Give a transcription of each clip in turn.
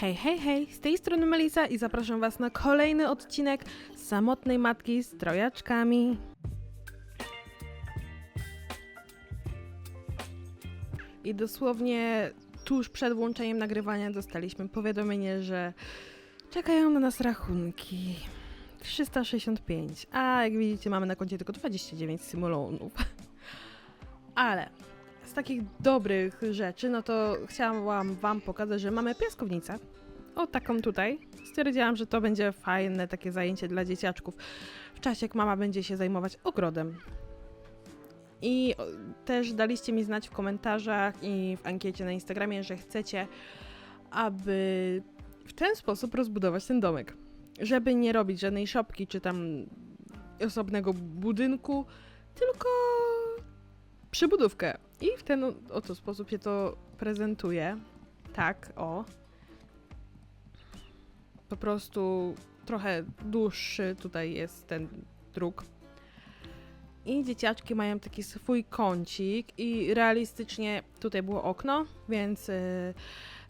Hej, hej, hej, z tej strony Melisa i zapraszam Was na kolejny odcinek Samotnej Matki z Trojaczkami. I dosłownie tuż przed włączeniem nagrywania dostaliśmy powiadomienie, że czekają na nas rachunki. 365, a jak widzicie mamy na koncie tylko 29 symulonów. Ale takich dobrych rzeczy, no to chciałam Wam pokazać, że mamy piaskownicę. O, taką tutaj. Stwierdziłam, że to będzie fajne takie zajęcie dla dzieciaczków w czasie, jak mama będzie się zajmować ogrodem. I też daliście mi znać w komentarzach i w ankiecie na Instagramie, że chcecie, aby w ten sposób rozbudować ten domek. Żeby nie robić żadnej szopki czy tam osobnego budynku, tylko przybudówkę. I w ten oto sposób się to prezentuje. Tak, o. Po prostu trochę dłuższy tutaj jest ten druk. I dzieciaczki mają taki swój kącik i realistycznie tutaj było okno, więc yy,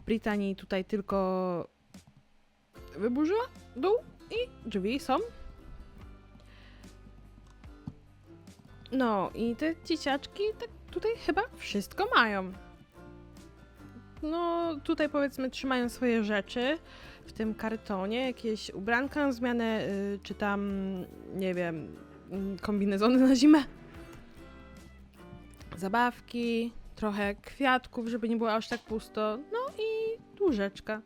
Britanii tutaj tylko wyburzyła dół i drzwi są. No i te dzieciaczki tak tutaj chyba wszystko mają. No tutaj powiedzmy trzymają swoje rzeczy w tym kartonie, jakieś ubranka na zmianę, y, czy tam, nie wiem, kombinezony na zimę. Zabawki, trochę kwiatków, żeby nie było aż tak pusto. No i łóżeczka.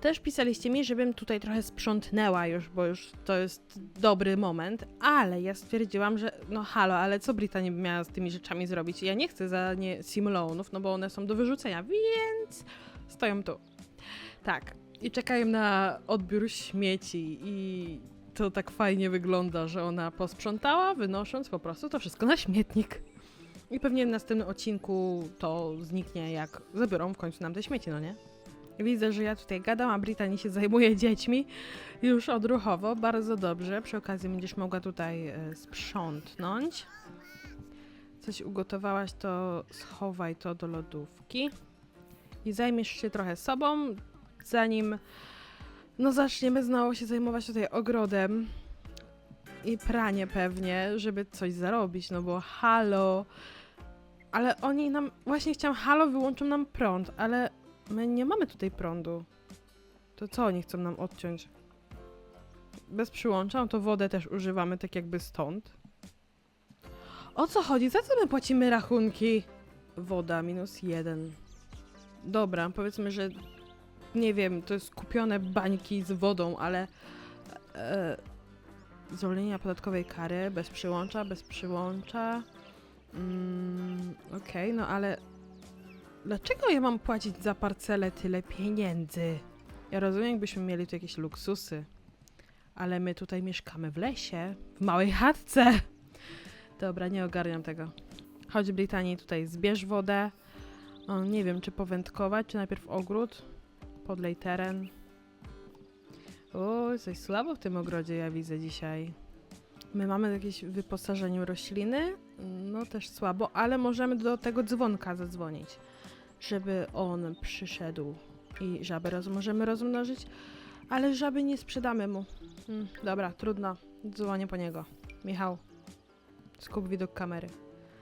Też pisaliście mi, żebym tutaj trochę sprzątnęła już, bo już to jest dobry moment, ale ja stwierdziłam, że no halo, ale co Britania by miała z tymi rzeczami zrobić? Ja nie chcę za nie simulonów, no bo one są do wyrzucenia, więc stoją tu. Tak. I czekają na odbiór śmieci i to tak fajnie wygląda, że ona posprzątała, wynosząc po prostu to wszystko na śmietnik. I pewnie w następnym odcinku to zniknie, jak zabiorą w końcu nam te śmieci, no nie? Widzę, że ja tutaj gadam, a Britani się zajmuje dziećmi już odruchowo, bardzo dobrze. Przy okazji będziesz mogła tutaj e, sprzątnąć. Coś ugotowałaś, to schowaj to do lodówki. I zajmiesz się trochę sobą, zanim no zaczniemy znowu się zajmować tutaj ogrodem i pranie pewnie, żeby coś zarobić, no bo halo. Ale oni nam, właśnie chciałam, halo, wyłączą nam prąd, ale My nie mamy tutaj prądu. To co oni chcą nam odciąć? Bez przyłącza, no to wodę też używamy tak jakby stąd. O co chodzi? Za co my płacimy rachunki? Woda minus jeden. Dobra, powiedzmy, że nie wiem, to jest kupione bańki z wodą, ale e, zwolnienia podatkowej kary bez przyłącza, bez przyłącza. Mm, Okej, no ale Dlaczego ja mam płacić za parcelę tyle pieniędzy? Ja rozumiem, jakbyśmy mieli tu jakieś luksusy, ale my tutaj mieszkamy w lesie, w małej chatce. Dobra, nie ogarniam tego. Chodź Britanii, tutaj zbierz wodę. O, nie wiem, czy powędkować, czy najpierw ogród. Podlej teren. O, coś słabo w tym ogrodzie ja widzę dzisiaj. My mamy jakieś wyposażenie rośliny, no też słabo, ale możemy do tego dzwonka zadzwonić żeby on przyszedł i żabę roz możemy rozmnożyć, ale żaby nie sprzedamy mu. Hmm, dobra, trudno. Dzwonię po niego. Michał, skup widok kamery.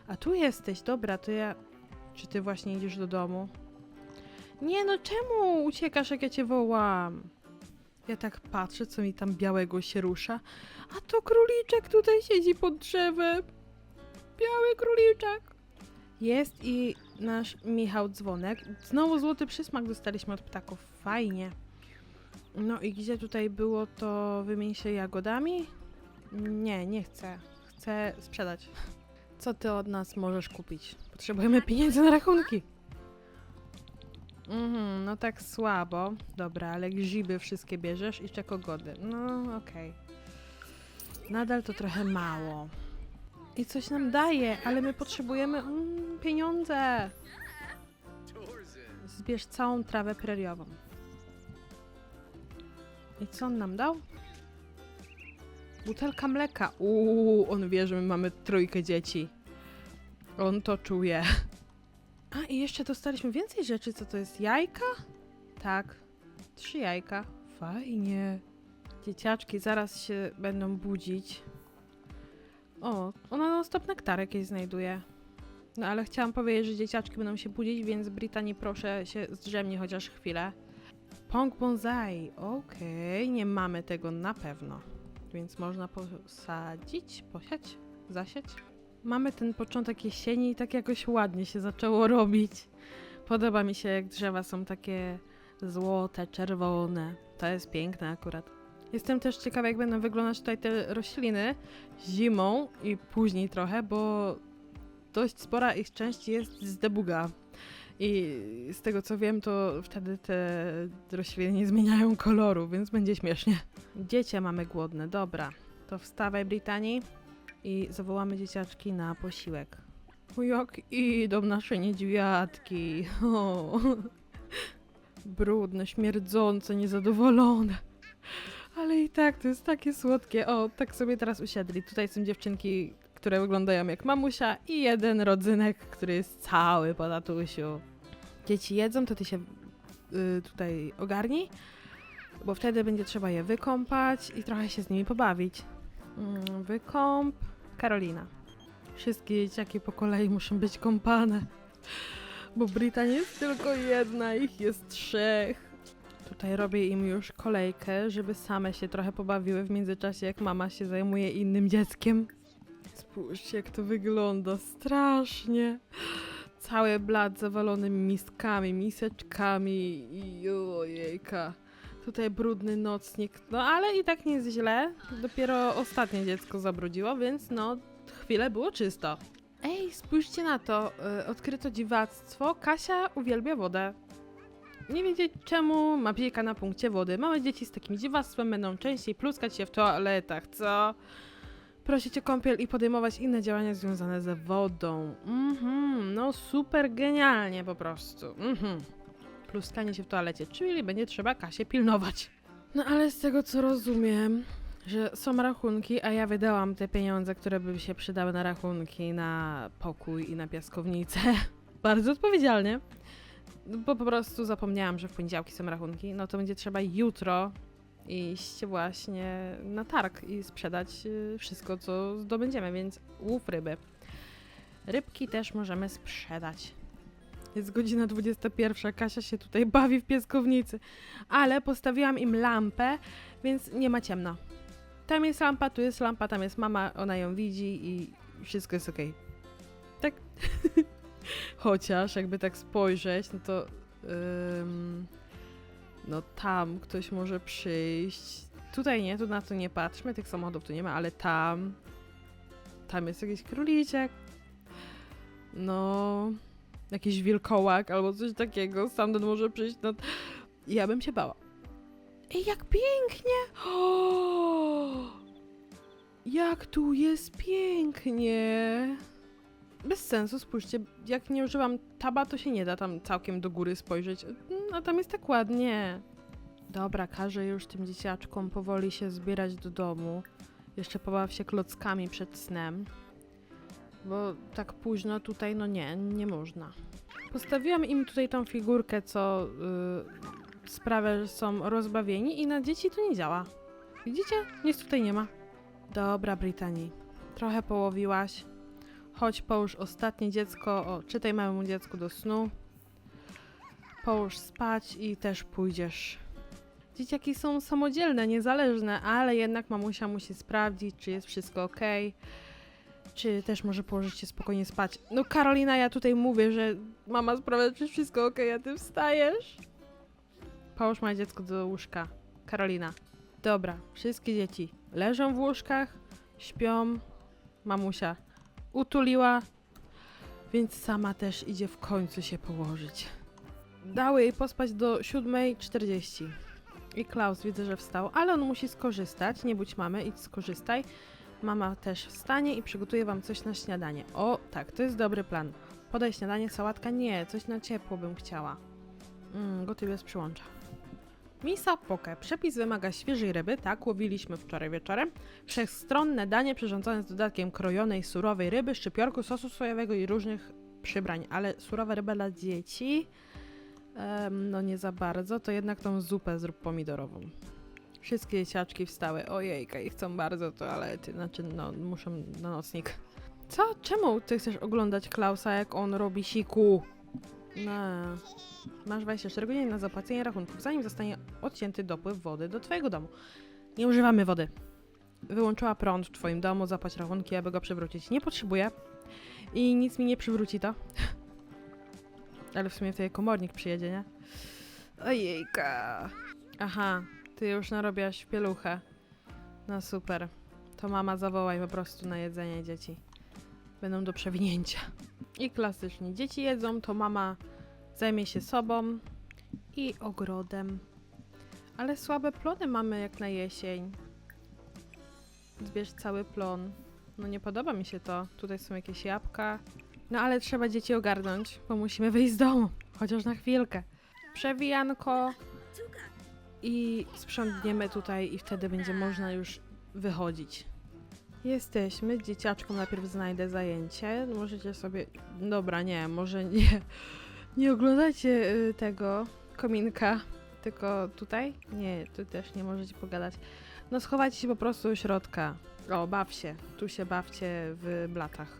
A tu jesteś, dobra, to ja... Czy ty właśnie idziesz do domu? Nie no, czemu uciekasz, jak ja cię wołam? Ja tak patrzę, co mi tam białego się rusza, a to króliczek tutaj siedzi pod drzewem. Biały króliczek. Jest i nasz Michał Dzwonek. Znowu złoty przysmak dostaliśmy od ptaków. Fajnie. No i gdzie tutaj było to wymień się jagodami? Nie, nie chcę. Chcę sprzedać. Co ty od nas możesz kupić? Potrzebujemy pieniędzy na rachunki. Mhm, no tak słabo. Dobra, ale grzyby wszystkie bierzesz i czekogody. No, okej. Nadal to trochę mało. I coś nam daje, ale my potrzebujemy mm, pieniądze. Zbierz całą trawę preriową. I co on nam dał? Butelka mleka. Uuu, on wie, że my mamy trójkę dzieci. On to czuje. A i jeszcze dostaliśmy więcej rzeczy. Co to jest? Jajka? Tak. Trzy jajka. Fajnie. Dzieciaczki zaraz się będą budzić. O, ona non stop nektary jakieś znajduje. No ale chciałam powiedzieć, że dzieciaczki będą się budzić, więc Britanii proszę się zdrzemnie chociaż chwilę. Pong bonsai. Okej, nie mamy tego na pewno. Więc można posadzić, posiać, zasiać. Mamy ten początek jesieni i tak jakoś ładnie się zaczęło robić. Podoba mi się, jak drzewa są takie złote, czerwone. To jest piękne akurat. Jestem też ciekawa, jak będą wyglądać tutaj te rośliny zimą i później trochę, bo dość spora ich część jest z debuga. I z tego co wiem, to wtedy te rośliny nie zmieniają koloru, więc będzie śmiesznie. Dziecię mamy głodne, dobra. To wstawaj, Britanii, i zawołamy dzieciaczki na posiłek. Jak idą nasze niedźwiadki. O. Brudne, śmierdzące, niezadowolone. Ale i tak to jest takie słodkie. O, tak sobie teraz usiadli. Tutaj są dziewczynki, które wyglądają jak mamusia i jeden rodzynek, który jest cały po tatusiu. Dzieci jedzą, to ty się y, tutaj ogarnij, bo wtedy będzie trzeba je wykąpać i trochę się z nimi pobawić. Mm, wykąp Karolina. Wszystkie dzieciaki po kolei muszą być kąpane, bo Brita nie jest tylko jedna, ich jest trzech. Tutaj robię im już kolejkę, żeby same się trochę pobawiły w międzyczasie, jak mama się zajmuje innym dzieckiem. Spójrzcie, jak to wygląda. Strasznie. Cały blat zawalony miskami, miseczkami i ojejka. Tutaj brudny nocnik. No ale i tak nie jest źle. Dopiero ostatnie dziecko zabrudziło, więc no chwilę było czysto. Ej, spójrzcie na to. y, Odkryto dziwactwo. Kasia uwielbia wodę. Nie wiedzieć czemu ma pieka na punkcie wody. Małe dzieci z takim dziwactwem będą częściej pluskać się w toaletach, co? Prosić o kąpiel i podejmować inne działania związane ze wodą. Mhm, no super genialnie po prostu. Mhm. Pluskanie się w toalecie, czyli będzie trzeba Kasię pilnować. No ale z tego co rozumiem, że są rachunki, a ja wydałam te pieniądze, które by się przydały na rachunki, na pokój i na piaskownicę. Bardzo odpowiedzialnie. Bo po prostu zapomniałam, że w poniedziałki są rachunki. No to będzie trzeba jutro iść właśnie na targ i sprzedać y, wszystko, co zdobędziemy, więc łów ryby. Rybki też możemy sprzedać. Jest godzina 21, Kasia się tutaj bawi w pieskownicy, ale postawiłam im lampę, więc nie ma ciemno. Tam jest lampa, tu jest lampa, tam jest mama, ona ją widzi i wszystko jest okej. Tak. Chociaż jakby tak spojrzeć, no to ym, no tam ktoś może przyjść. Tutaj nie, tu na to nie patrzmy, tych samochodów tu nie ma, ale tam tam jest jakiś króliczek. No, jakiś wilkołak albo coś takiego. Stamtąd może przyjść. No, ja bym się bała. Ej, jak pięknie! O! Jak tu jest pięknie! Bez sensu, spójrzcie, jak nie używam taba, to się nie da tam całkiem do góry spojrzeć. Mm, A tam jest tak ładnie. Dobra, każę już tym dzieciaczkom powoli się zbierać do domu. Jeszcze pobaw się klockami przed snem. Bo tak późno tutaj, no nie, nie można. Postawiłam im tutaj tą figurkę, co y, sprawia, że są rozbawieni i na dzieci to nie działa. Widzicie? Nic tutaj nie ma. Dobra, Britanii. Trochę połowiłaś. Chodź, połóż ostatnie dziecko, o, czytaj małemu dziecku do snu. Połóż spać i też pójdziesz. Dzieciaki są samodzielne, niezależne, ale jednak mamusia musi sprawdzić, czy jest wszystko ok. Czy też może położyć się spokojnie spać. No Karolina, ja tutaj mówię, że mama sprawdza, czy wszystko ok, a ty wstajesz. Połóż moje dziecko do łóżka. Karolina. Dobra, wszystkie dzieci leżą w łóżkach, śpią. Mamusia utuliła, więc sama też idzie w końcu się położyć. Dały jej pospać do 7.40. I Klaus widzę, że wstał, ale on musi skorzystać. Nie budź mamy, idź skorzystaj. Mama też wstanie i przygotuje wam coś na śniadanie. O, tak, to jest dobry plan. Podaj śniadanie, sałatka? Nie, coś na ciepło bym chciała. Mm, gotuj bez przyłącza. Misa poke. Przepis wymaga świeżej ryby, tak, łowiliśmy wczoraj wieczorem. Wszechstronne danie przyrządzone z dodatkiem krojonej, surowej ryby, szczypiorku, sosu sojowego i różnych przybrań, ale surowa ryba dla dzieci, no nie za bardzo, to jednak tą zupę zrób pomidorową. Wszystkie dzieciaczki wstały, ojejka, i chcą bardzo toalety, znaczy no, muszą na nocnik. Co? Czemu ty chcesz oglądać Klausa, jak on robi siku? No. Masz 24 godziny na zapłacenie rachunków, zanim zostanie odcięty dopływ wody do twojego domu. Nie używamy wody. Wyłączyła prąd w twoim domu, zapłać rachunki, aby go przywrócić. Nie potrzebuję. I nic mi nie przywróci to. Ale w sumie wtedy komornik przyjedzie, nie? Ojejka. Aha, ty już narobiłaś pieluchę. No super. To mama zawołaj po prostu na jedzenie dzieci. Będą do przewinięcia. I klasycznie. Dzieci jedzą, to mama zajmie się sobą i ogrodem. Ale słabe plony mamy jak na jesień. Zbierz cały plon. No nie podoba mi się to. Tutaj są jakieś jabłka. No ale trzeba dzieci ogarnąć, bo musimy wyjść z domu. Chociaż na chwilkę. Przewijanko i sprzątniemy tutaj i wtedy będzie można już wychodzić. Jesteśmy. Dzieciaczkom najpierw znajdę zajęcie. Możecie sobie... Dobra, nie, może nie. Nie oglądajcie y, tego kominka, tylko tutaj? Nie, tu też nie możecie pogadać. No schowajcie się po prostu do środka. O, baw się. Tu się bawcie w blatach.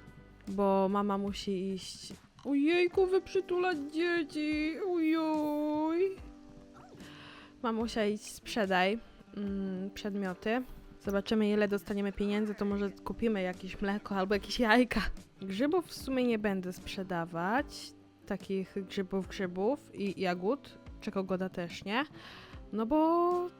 Bo mama musi iść... Ojejku, wyprzytulać dzieci! Ujoj! Mamusia idź sprzedaj mm, przedmioty. Zobaczymy ile dostaniemy pieniędzy, to może kupimy jakieś mleko albo jakieś jajka. Grzybów w sumie nie będę sprzedawać. Takich grzybów, grzybów i jagód. Czekogoda też nie. No bo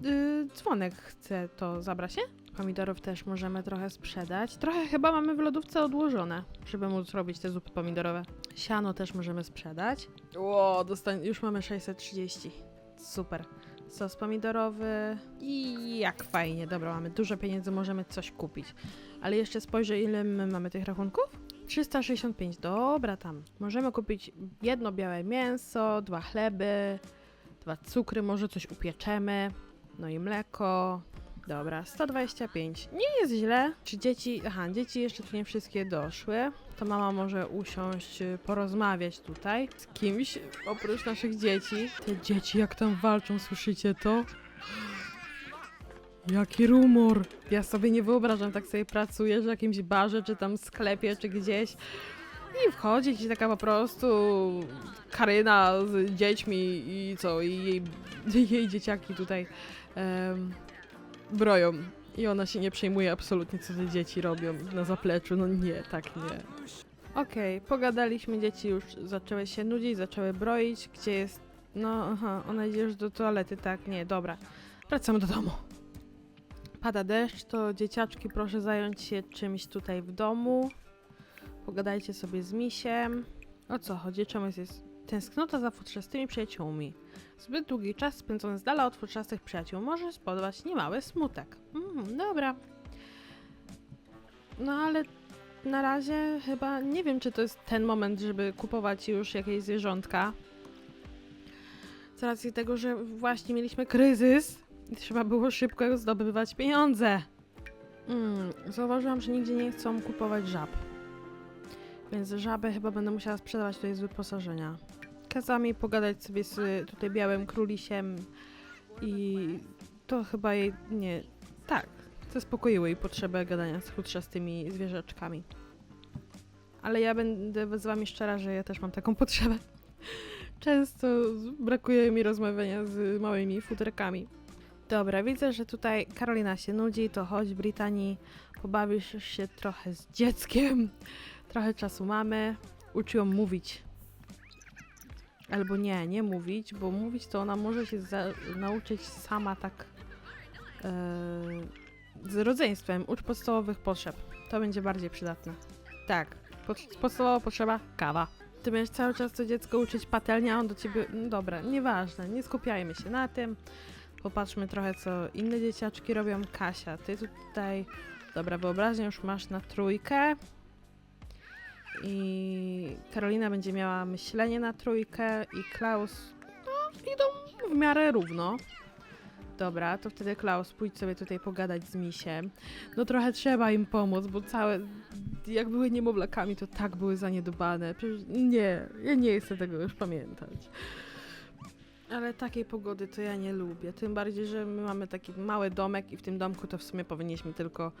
yy, dzwonek chce to zabrać, nie? Pomidorów też możemy trochę sprzedać. Trochę chyba mamy w lodówce odłożone, żeby móc robić te zupy pomidorowe. Siano też możemy sprzedać. Ło, dostań... już mamy 630. Super. Sos pomidorowy i jak fajnie. Dobra, mamy dużo pieniędzy, możemy coś kupić. Ale jeszcze spojrzę, ile my mamy tych rachunków. 365, dobra tam. Możemy kupić jedno białe mięso, dwa chleby, dwa cukry, może coś upieczemy. No i mleko. Dobra, 125. Nie jest źle. Czy dzieci... Aha, dzieci jeszcze tu nie wszystkie doszły. To mama może usiąść, y, porozmawiać tutaj z kimś oprócz naszych dzieci. Te dzieci jak tam walczą, słyszycie to? Jaki rumor! Ja sobie nie wyobrażam, tak sobie pracujesz w jakimś barze, czy tam sklepie, czy gdzieś i wchodzi ci taka po prostu Karyna z dziećmi i co, i jej, jej dzieciaki tutaj em, broją. I ona się nie przejmuje absolutnie, co te dzieci robią na zapleczu. No nie, tak nie. Okej, pogadaliśmy, dzieci już zaczęły się nudzić, zaczęły broić. Gdzie jest... No, aha, ona idzie już do toalety, tak, nie, dobra. Wracamy do domu. Pada deszcz, to dzieciaczki proszę zająć się czymś tutaj w domu. Pogadajcie sobie z misiem. O co chodzi? Czemu jest tęsknota za futrzastymi przyjaciółmi? Zbyt długi czas spędzony z dala od futrzastych przyjaciół może spowodować niemały smutek. Mhm, dobra. No ale na razie chyba nie wiem, czy to jest ten moment, żeby kupować już jakieś zwierzątka. Z racji tego, że właśnie mieliśmy kryzys trzeba było szybko zdobywać pieniądze. Mm, zauważyłam, że nigdzie nie chcą kupować żab. Więc żabę chyba będę musiała sprzedawać tutaj z wyposażenia. Kazała mi pogadać sobie z tutaj białym królisiem i to chyba jej nie. Tak, zaspokoiło jej potrzebę gadania z futrzastymi zwierzaczkami. Ale ja będę z wami szczera, że ja też mam taką potrzebę. Często brakuje mi rozmawiania z małymi futerkami. Dobra, widzę, że tutaj Karolina się nudzi, to chodź Britanii, pobawisz się trochę z dzieckiem. Trochę czasu mamy. Uczy ją mówić. Albo nie, nie mówić, bo mówić to ona może się nauczyć sama tak e, z rodzeństwem. Ucz podstawowych potrzeb. To będzie bardziej przydatne. Tak, pod, podstawowa potrzeba kawa. Ty będziesz cały czas to dziecko uczyć patelnia, a on do ciebie... No dobra, nieważne, nie skupiajmy się na tym. Popatrzmy trochę, co inne dzieciaczki robią. Kasia, ty tutaj... Dobra, wyobraźnię już masz na trójkę. I Karolina będzie miała myślenie na trójkę i Klaus no, idą w miarę równo. Dobra, to wtedy Klaus, pójdź sobie tutaj pogadać z misiem. No trochę trzeba im pomóc, bo całe, jak były niemowlakami, to tak były zaniedbane. Przecież nie, ja nie chcę tego już pamiętać. Ale takiej pogody to ja nie lubię. Tym bardziej, że my mamy taki mały domek i w tym domku to w sumie powinniśmy tylko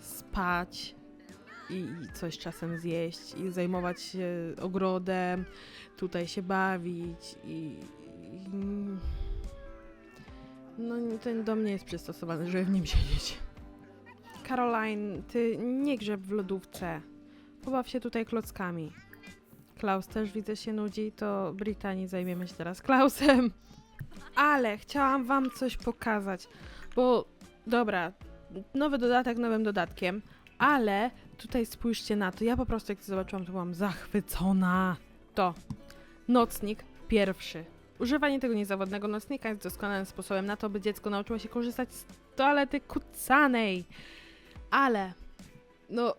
spać i coś czasem zjeść i zajmować się ogrodem, tutaj się bawić i... i no ten dom nie jest przystosowany, żeby w nim siedzieć. Caroline, ty nie grzeb w lodówce. Pobaw się tutaj klockami. Klaus też widzę się nudzi, to Britanii zajmiemy się teraz Klausem. Ale chciałam wam coś pokazać, bo dobra, nowy dodatek nowym dodatkiem, ale tutaj spójrzcie na to. Ja po prostu jak to zobaczyłam, to byłam zachwycona. To nocnik pierwszy. Używanie tego niezawodnego nocnika jest doskonałym sposobem na to, by dziecko nauczyło się korzystać z toalety kucanej. Ale, no,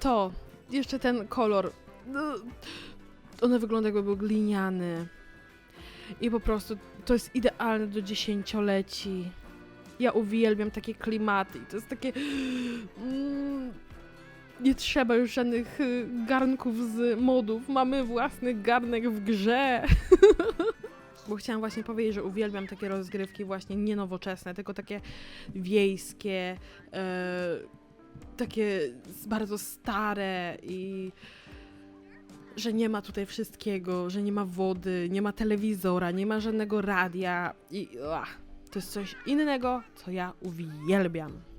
to, jeszcze ten kolor, no, one wygląda jakby był gliniany. I po prostu to jest idealne do dziesięcioleci. Ja uwielbiam takie klimaty i to jest takie... Mm, nie trzeba już żadnych y, garnków z modów. Mamy własny garnek w grze. Bo chciałam właśnie powiedzieć, że uwielbiam takie rozgrywki właśnie nie nowoczesne, tylko takie wiejskie, e, takie bardzo stare i że nie ma tutaj wszystkiego, że nie ma wody, nie ma telewizora, nie ma żadnego radia i ach, to jest coś innego, co ja uwielbiam.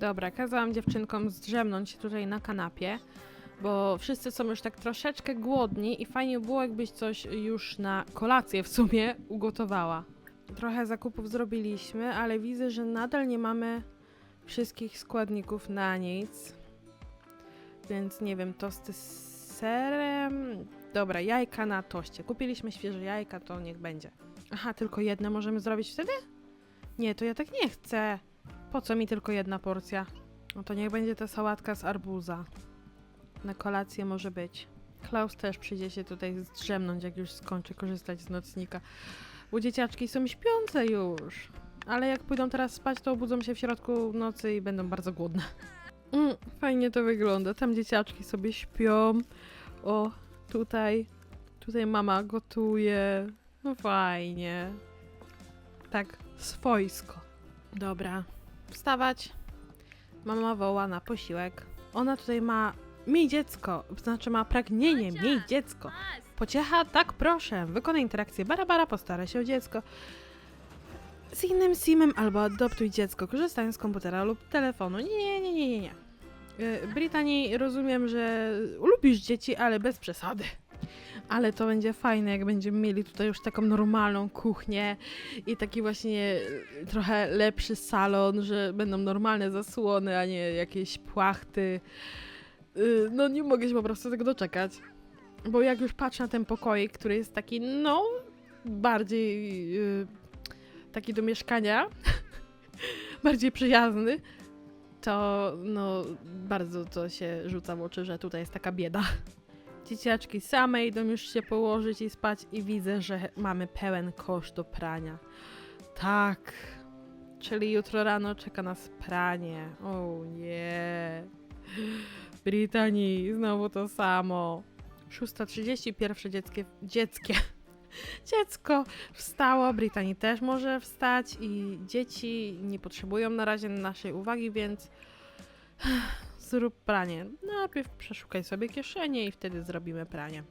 Dobra, kazałam dziewczynkom zdrzemnąć się tutaj na kanapie, bo wszyscy są już tak troszeczkę głodni i fajnie było, jakbyś coś już na kolację w sumie ugotowała. Trochę zakupów zrobiliśmy, ale widzę, że nadal nie mamy wszystkich składników na nic. Więc nie wiem, tosty z serem. Dobra, jajka na toście. Kupiliśmy świeże jajka, to niech będzie. Aha, tylko jedne możemy zrobić wtedy? Nie, to ja tak nie chcę. Po co mi tylko jedna porcja? No to niech będzie ta sałatka z arbuza. Na kolację może być. Klaus też przyjdzie się tutaj zdrzemnąć, jak już skończy korzystać z nocnika. Bo dzieciaczki są śpiące już. Ale jak pójdą teraz spać, to obudzą się w środku nocy i będą bardzo głodne. Mm, fajnie to wygląda. Tam dzieciaczki sobie śpią. O, tutaj. Tutaj mama gotuje. No fajnie. Tak, swojsko. Dobra. Wstawać. Mama woła na posiłek. Ona tutaj ma miej dziecko, znaczy ma pragnienie, miej dziecko. Pociecha? Tak, proszę. Wykonaj interakcję Barabara, postara się o dziecko. Z innym simem albo adoptuj dziecko, korzystając z komputera lub telefonu. Nie, nie, nie, nie, nie. Y, Britanii rozumiem, że lubisz dzieci, ale bez przesady. Ale to będzie fajne, jak będziemy mieli tutaj już taką normalną kuchnię i taki właśnie y, trochę lepszy salon, że będą normalne zasłony, a nie jakieś płachty. Y, No nie mogę się po prostu tego doczekać. Bo jak już patrzę na ten pokoik, który jest taki, no, bardziej y, taki do mieszkania, bardziej przyjazny, to no bardzo to się rzuca w oczy, że tutaj jest taka bieda. Dzieciaczki same idą już się położyć i spać i widzę, że mamy pełen kosz do prania. Tak, czyli jutro rano czeka nas pranie. O nie. Britanii, znowu to samo. 6.30, pierwsze dzieckie, dzieckie, dziecko wstało, Britanii też może wstać i dzieci nie potrzebują na razie naszej uwagi, więc zrób pranie. Najpierw przeszukaj sobie kieszenie i wtedy zrobimy pranie.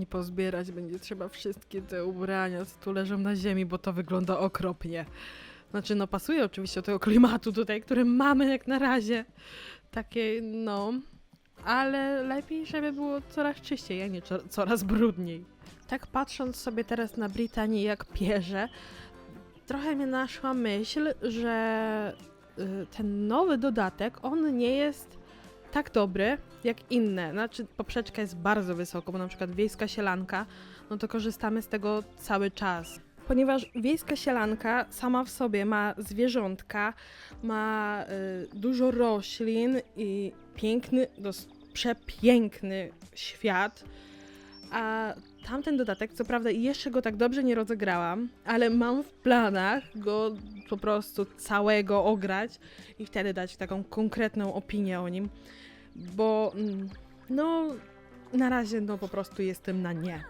I pozbierać będzie trzeba wszystkie te ubrania, co tu leżą na ziemi, bo to wygląda okropnie. Znaczy, no pasuje oczywiście do tego klimatu tutaj, który mamy jak na razie. Takie, no, ale lepiej, żeby było coraz czyściej, a nie coraz brudniej. Tak patrząc sobie teraz na Britanię jak pierze, trochę mnie naszła myśl, że y, ten nowy dodatek, on nie jest tak dobry jak inne. Znaczy poprzeczka jest bardzo wysoko, bo na przykład wiejska sielanka, no to korzystamy z tego cały czas. Ponieważ wiejska sielanka sama w sobie ma zwierzątka, ma y, dużo roślin i piękny, przepiękny świat, A tamten dodatek, co prawda jeszcze go tak dobrze nie rozegrałam, ale mam w planach go po prostu całego ograć i wtedy dać taką konkretną opinię o nim, bo mm, no na razie no po prostu jestem na nie.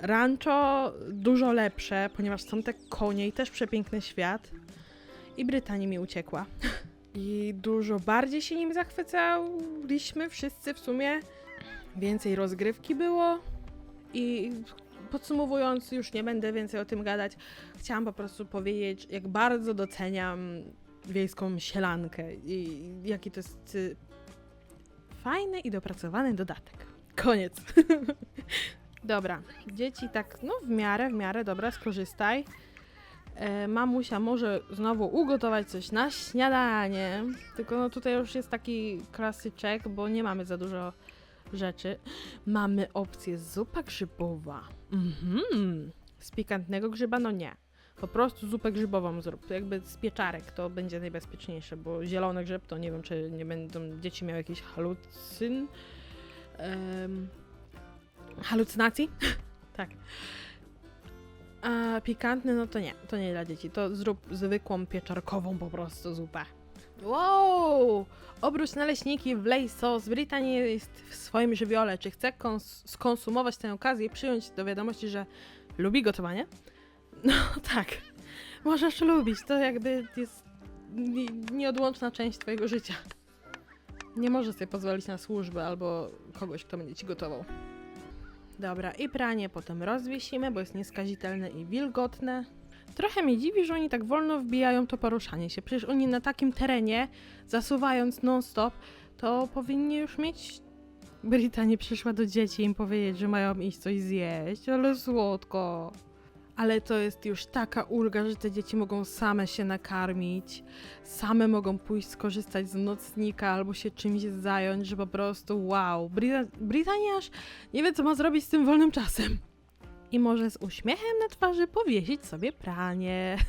Rancho dużo lepsze, ponieważ są te konie i też przepiękny świat. I Brytanii mi uciekła. I dużo bardziej się nim zachwycaliśmy wszyscy w sumie. Więcej rozgrywki było. I podsumowując, już nie będę więcej o tym gadać. Chciałam po prostu powiedzieć, jak bardzo doceniam wiejską sielankę i jaki to jest y, fajny i dopracowany dodatek. Koniec. Dobra, dzieci tak, no w miarę, w miarę, dobra, skorzystaj. E, mamusia może znowu ugotować coś na śniadanie, tylko no tutaj już jest taki klasyczek, bo nie mamy za dużo rzeczy. Mamy opcję zupa grzybowa. Mhm. Z pikantnego grzyba? No nie. Po prostu zupę grzybową zrób. Jakby z pieczarek to będzie najbezpieczniejsze, bo zielony grzyb to nie wiem, czy nie będą dzieci miały jakiś halucyn. em, halucynacji? tak. A pikantny, no to nie, to nie dla dzieci. To zrób zwykłą pieczarkową po prostu zupę. Wow! Obróć naleśniki, wlej sos. Brytania jest w swoim żywiole. Czy chce kons- skonsumować tę okazję i przyjąć do wiadomości, że lubi gotowanie? No tak. Możesz lubić. To jakby jest ni- nieodłączna część twojego życia. Nie możesz sobie pozwolić na służbę albo kogoś, kto będzie ci gotował. Dobra, i pranie potem rozwiesimy, bo jest nieskazitelne i wilgotne. Trochę mnie dziwi, że oni tak wolno wbijają to poruszanie się. Przecież oni na takim terenie, zasuwając non-stop, to powinni już mieć... Brita nie przyszła do dzieci im powiedzieć, że mają iść coś zjeść, ale słodko. Ale to jest już taka ulga, że te dzieci mogą same się nakarmić, same mogą pójść skorzystać z nocnika albo się czymś zająć, że po prostu wow. Brita- Brytania aż nie wie, co ma zrobić z tym wolnym czasem. I może z uśmiechem na twarzy powiesić sobie pranie.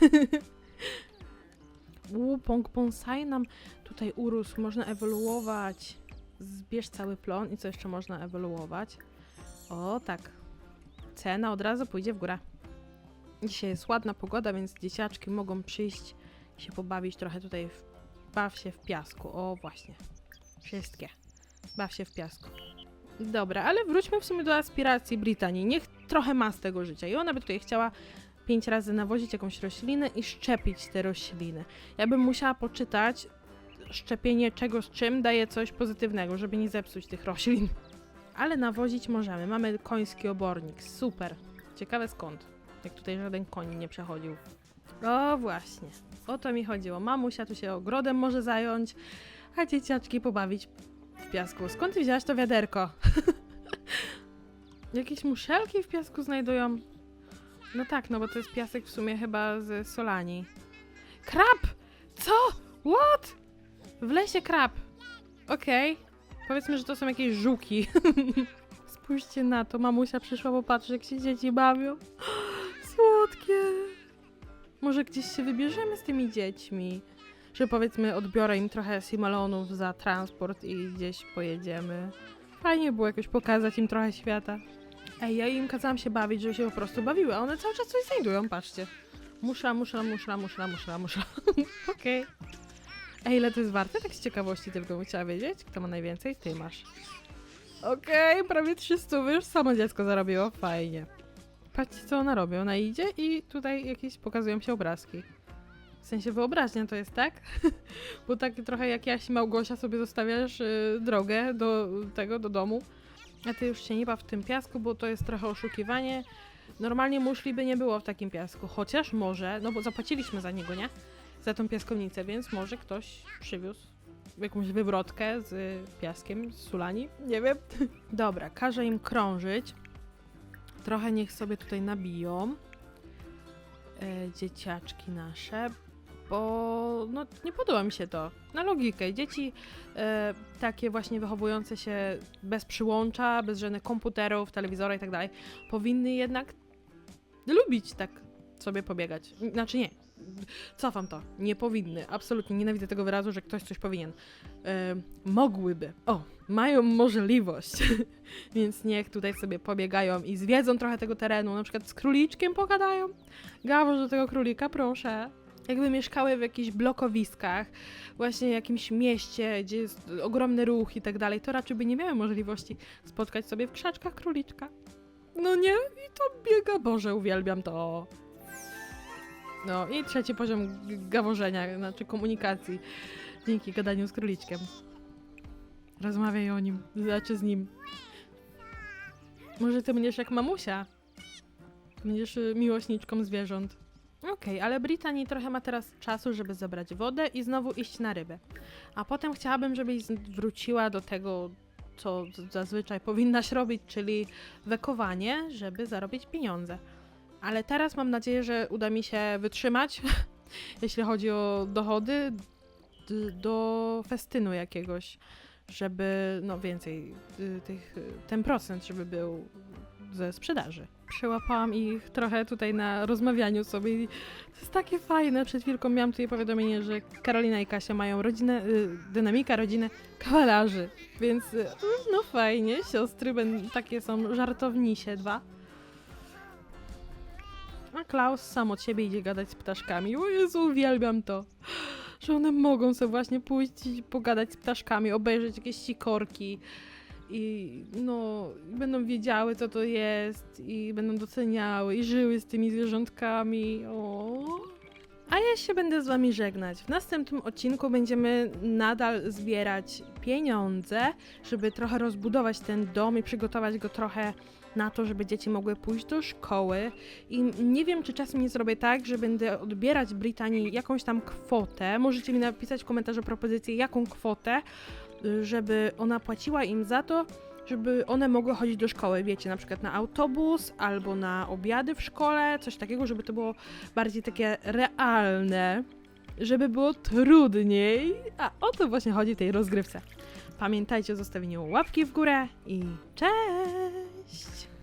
Uuu, pong bonsai nam tutaj urósł, można ewoluować. Zbierz cały plon i co jeszcze można ewoluować? O, tak. Cena od razu pójdzie w górę. Dzisiaj jest ładna pogoda, więc dzieciaczki mogą przyjść się pobawić trochę tutaj. W... Baw się w piasku. O, właśnie. Wszystkie. Baw się w piasku. Dobra, ale wróćmy w sumie do aspiracji Brytanii. Niech trochę ma z tego życia. I ona by tutaj chciała pięć razy nawozić jakąś roślinę i szczepić te rośliny. Ja bym musiała poczytać szczepienie czego z czym daje coś pozytywnego, żeby nie zepsuć tych roślin. Ale nawozić możemy. Mamy koński obornik. Super. Ciekawe skąd. Jak tutaj żaden koń nie przechodził. O właśnie. O to mi chodziło. Mamusia tu się ogrodem może zająć, a dzieciaczki pobawić w piasku. Skąd ty wzięłaś to wiaderko? Jakieś muszelki w piasku znajdują? No tak, no bo to jest piasek w sumie chyba z Solani. Krab! Co? What? W lesie krab. Okej. Powiedzmy, że to są jakieś żuki. Spójrzcie na to, mamusia przyszła popatrzeć, jak się dzieci bawią. Może gdzieś się wybierzemy z tymi dziećmi? Że powiedzmy odbiorę im trochę simalonów za transport i gdzieś pojedziemy. Fajnie było jakoś pokazać im trochę świata. Ej, ja im kazałam się bawić, żeby się po prostu bawiły, a one cały czas coś znajdują, patrzcie. Muszla, muszla, muszla, muszla, muszla, muszla. Okej. Ej, ile to jest warte? Tak z ciekawości tylko bym chciała wiedzieć. Kto ma najwięcej? Ty masz. Okej, prawie 300 już samo dziecko zarobiło. Fajnie. Patrzcie, co ona robi. Ona idzie i tutaj jakieś pokazują się obrazki. W sensie wyobraźnia to jest, tak? Bo tak trochę jak Jaś Małgosia sobie zostawiasz y, drogę do tego, do domu. A ty już się nie baw w tym piasku, bo to jest trochę oszukiwanie. Normalnie muszli by nie było w takim piasku, chociaż może, no bo zapłaciliśmy za niego, nie? Za tą piaskownicę, więc może ktoś przywiózł jakąś wywrotkę z piaskiem, z sulani, nie wiem. Dobra, każę im krążyć. Trochę niech sobie tutaj nabiją e, dzieciaczki nasze, bo no, nie podoba mi się to. Na logikę. Dzieci e, takie właśnie wychowujące się bez przyłącza, bez żadnych komputerów, telewizora i tak dalej, powinny jednak lubić tak sobie pobiegać. Znaczy nie. Cofam to. Nie powinny. Absolutnie nienawidzę tego wyrazu, że ktoś coś powinien. E, mogłyby. O, mają możliwość. Więc niech tutaj sobie pobiegają i zwiedzą trochę tego terenu. Na przykład z króliczkiem pogadają. Gawoż do tego królika, proszę. Jakby mieszkały w jakichś blokowiskach, właśnie w jakimś mieście, gdzie jest ogromny ruch i tak dalej, to raczej by nie miały możliwości spotkać sobie w krzaczkach króliczka. No nie? I to biega, Boże, uwielbiam to. No i trzeci poziom gaworzenia, znaczy komunikacji dzięki gadaniu z króliczkiem. Rozmawiaj o nim, znaczy z nim. Może ty będziesz jak mamusia. Będziesz y, miłośniczką zwierząt. Okej, ale Brittany trochę ma teraz czasu, żeby zebrać wodę i znowu iść na rybę. A potem chciałabym, żebyś wróciła do tego, co zazwyczaj powinnaś robić, czyli wekowanie, żeby zarobić pieniądze. Ale teraz mam nadzieję, że uda mi się wytrzymać, jeśli chodzi o dochody, do festynu jakiegoś, żeby no więcej y, tych, y, ten procent, żeby był ze sprzedaży. Przełapałam ich trochę tutaj na rozmawianiu sobie. To jest takie fajne. Przed chwilką miałam tutaj powiadomienie, że Karolina i Kasia mają rodzinę, y, dynamika, rodzinę kawalarzy. Więc no fajnie, siostry będą, takie są żartownisie dwa. A Klaus sam od siebie idzie gadać z ptaszkami. O Jezu, uwielbiam to. Że one mogą sobie właśnie pójść i pogadać z ptaszkami, obejrzeć jakieś sikorki i no, będą wiedziały, co to jest i będą doceniały i żyły z tymi zwierzątkami. O. A ja się będę z wami żegnać. W następnym odcinku będziemy nadal zbierać pieniądze, żeby trochę rozbudować ten dom i przygotować go trochę na to, żeby dzieci mogły pójść do szkoły. I nie wiem, czy czasem nie zrobię tak, że będę odbierać Brytanii jakąś tam kwotę. Możecie mi napisać w komentarzu propozycję, jaką kwotę, y, żeby ona płaciła im za to, żeby one mogły chodzić do szkoły, wiecie, na przykład na autobus albo na obiady w szkole, coś takiego, żeby to było bardziej takie realne, żeby było trudniej. A o to właśnie chodzi w tej rozgrywce. Pamiętajcie o zostawieniu łapki w górę i cześć!